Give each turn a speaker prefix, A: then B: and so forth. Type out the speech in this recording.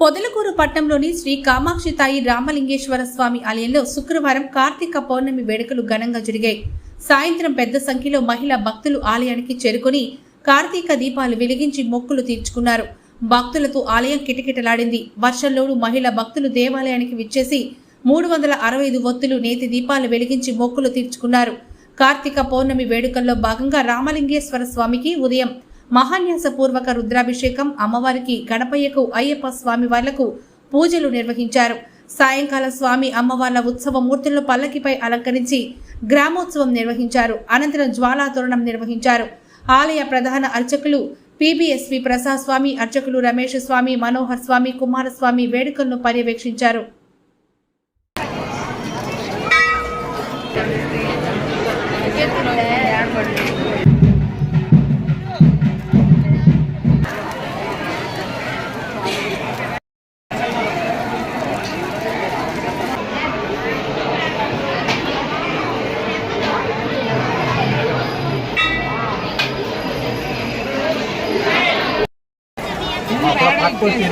A: పొదలకూరు పట్టణంలోని శ్రీ కామాక్షి తాయి రామలింగేశ్వర స్వామి ఆలయంలో శుక్రవారం కార్తీక పౌర్ణమి వేడుకలు ఘనంగా జరిగాయి. సాయంత్రం పెద్ద సంఖ్యలో మహిళా భక్తులు ఆలయానికి చేరుకొని కార్తీక దీపాలు వెలిగించి మొక్కులు తీర్చుకున్నారు. భక్తులతో ఆలయం కిటకిటలాడింది. వర్షంలోడు మహిళా భక్తులు దేవాలయానికి విచ్చేసి మూడు వందల అరవై ఐదు ఒత్తులు నేతి దీపాలు వెలిగించి మొక్కులు తీర్చుకున్నారు. కార్తీక పౌర్ణమి వేడుకల్లో భాగంగా రామలింగేశ్వర స్వామికి ఉదయం మహాన్యాసపూర్వక రుద్రాభిషేకం అమ్మవారికి గణపయ్యకు అయ్యప్ప స్వామి వార్లకు పూజలు నిర్వహించారు. సాయంకాల స్వామి అమ్మవార్ల ఉత్సవ మూర్తులను పల్లకిపై అలంకరించి గ్రామోత్సవం నిర్వహించారు. అనంతరం జ్వాలా తోరణం నిర్వహించారు. ఆలయ ప్రధాన అర్చకులు పిబిఎస్వి ప్రసాద్ స్వామి అర్చకులు రమేష్ స్వామి మనోహర్ స్వామి కుమారస్వామి వేడుకలను పర్యవేక్షించారు.
B: పక్కకు వచ్చి